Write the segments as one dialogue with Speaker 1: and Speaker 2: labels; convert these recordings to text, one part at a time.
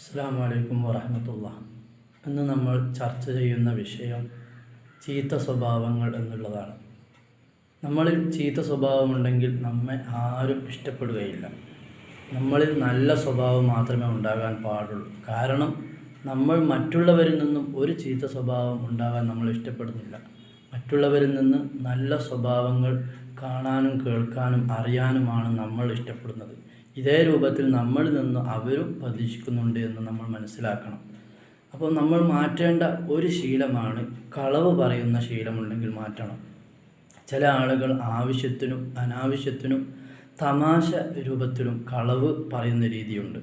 Speaker 1: അസ്സാം വലൈക്കും വറഹമത്തുള്ള ഇന്ന് നമ്മൾ ചർച്ച ചെയ്യുന്ന വിഷയം ചീത്ത സ്വഭാവങ്ങൾ എന്നുള്ളതാണ്. നമ്മളിൽ ചീത്ത സ്വഭാവമുണ്ടെങ്കിൽ നമ്മെ ആരും ഇഷ്ടപ്പെടുകയില്ല. നമ്മളിൽ നല്ല സ്വഭാവം മാത്രമേ ഉണ്ടാകാൻ പാടുള്ളൂ. കാരണം നമ്മൾ മറ്റുള്ളവരിൽ നിന്നും ഒരു ചീത്ത സ്വഭാവം ഉണ്ടാകാൻ നമ്മൾ ഇഷ്ടപ്പെടുന്നില്ല. മറ്റുള്ളവരിൽ നിന്ന് നല്ല സ്വഭാവങ്ങൾ കാണാനും കേൾക്കാനും അറിയാനുമാണ് നമ്മൾ ഇഷ്ടപ്പെടുന്നത്. ഇതേ രൂപത്തിൽ നമ്മളിൽ നിന്ന് അവരും പ്രതീക്ഷിക്കുന്നുണ്ട് എന്ന് നമ്മൾ മനസ്സിലാക്കണം. അപ്പോൾ നമ്മൾ മാറ്റേണ്ട ഒരു ശീലമാണ് കളവ് പറയുന്ന ശീലമുണ്ടെങ്കിൽ മാറ്റണം. ചില ആളുകൾ ആവശ്യത്തിനും അനാവശ്യത്തിനും തമാശ രൂപത്തിലും കളവ് പറയുന്ന രീതിയുണ്ട്.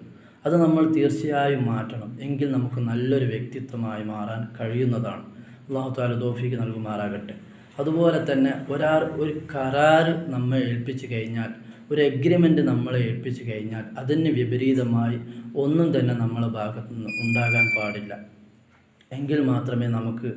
Speaker 1: അത് നമ്മൾ തീർച്ചയായും മാറ്റണം. എങ്കിൽ നമുക്ക് നല്ലൊരു വ്യക്തിത്വമായി മാറാൻ കഴിയുന്നതാണ്. അള്ളാഹു താല തോഫിക്ക് നൽകുമാറാകട്ടെ. അതുപോലെ തന്നെ ഒരാൾ ഒരു കരാറ് നമ്മെ ഏൽപ്പിച്ചു കഴിഞ്ഞാൽ ഒരു എഗ്രിമെന്റ് നമ്മളെ ഏൽപ്പിച്ചു കഴിഞ്ഞാൽ അതിന് വിപരീതമായി ഒന്നും തന്നെ നമ്മളെ ഭാഗത്തു നിന്ന് ഉണ്ടാകാൻ പാടില്ല. എങ്കിൽ മാത്രമേ നമുക്ക്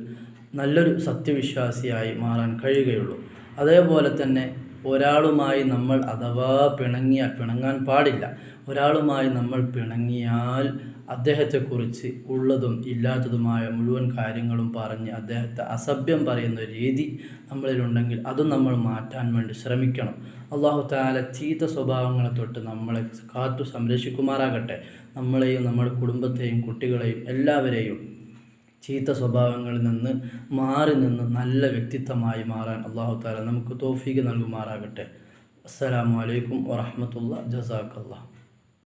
Speaker 1: നല്ലൊരു സത്യവിശ്വാസിയായി മാറാൻ കഴിയുകയുള്ളൂ. അതേപോലെ തന്നെ ഒരാളുമായി നമ്മൾ അഥവാ പിണങ്ങിയാൽ പിണങ്ങാൻ പാടില്ല. ഒരാളുമായി നമ്മൾ പിണങ്ങിയാൽ അദ്ദേഹത്തെക്കുറിച്ച് ഉള്ളതും ഇല്ലാത്തതുമായ മുഴുവൻ കാര്യങ്ങളും പറഞ്ഞ് അദ്ദേഹത്തെ അസഭ്യം പറയുന്ന രീതി നമ്മളിലുണ്ടെങ്കിൽ അതും നമ്മൾ മാറ്റാൻ വേണ്ടി ശ്രമിക്കണം. അള്ളാഹു താല ചീത്ത സ്വഭാവങ്ങളെ തൊട്ട് നമ്മളെ കാത്തു സംരക്ഷിക്കുമാറാകട്ടെ. നമ്മളെയും നമ്മുടെ കുടുംബത്തെയും കുട്ടികളെയും എല്ലാവരെയും ചീത്ത സ്വഭാവങ്ങളിൽ നിന്ന് മാറി നിന്ന് നല്ല വ്യക്തിത്വമായി മാറാൻ അള്ളാഹു താല നമുക്ക് തോഫീക്ക് നൽകുമാറാകട്ടെ. അസ്സലാമു അലൈക്കും വറഹമത്തുള്ള ജസാക്കല്ലാ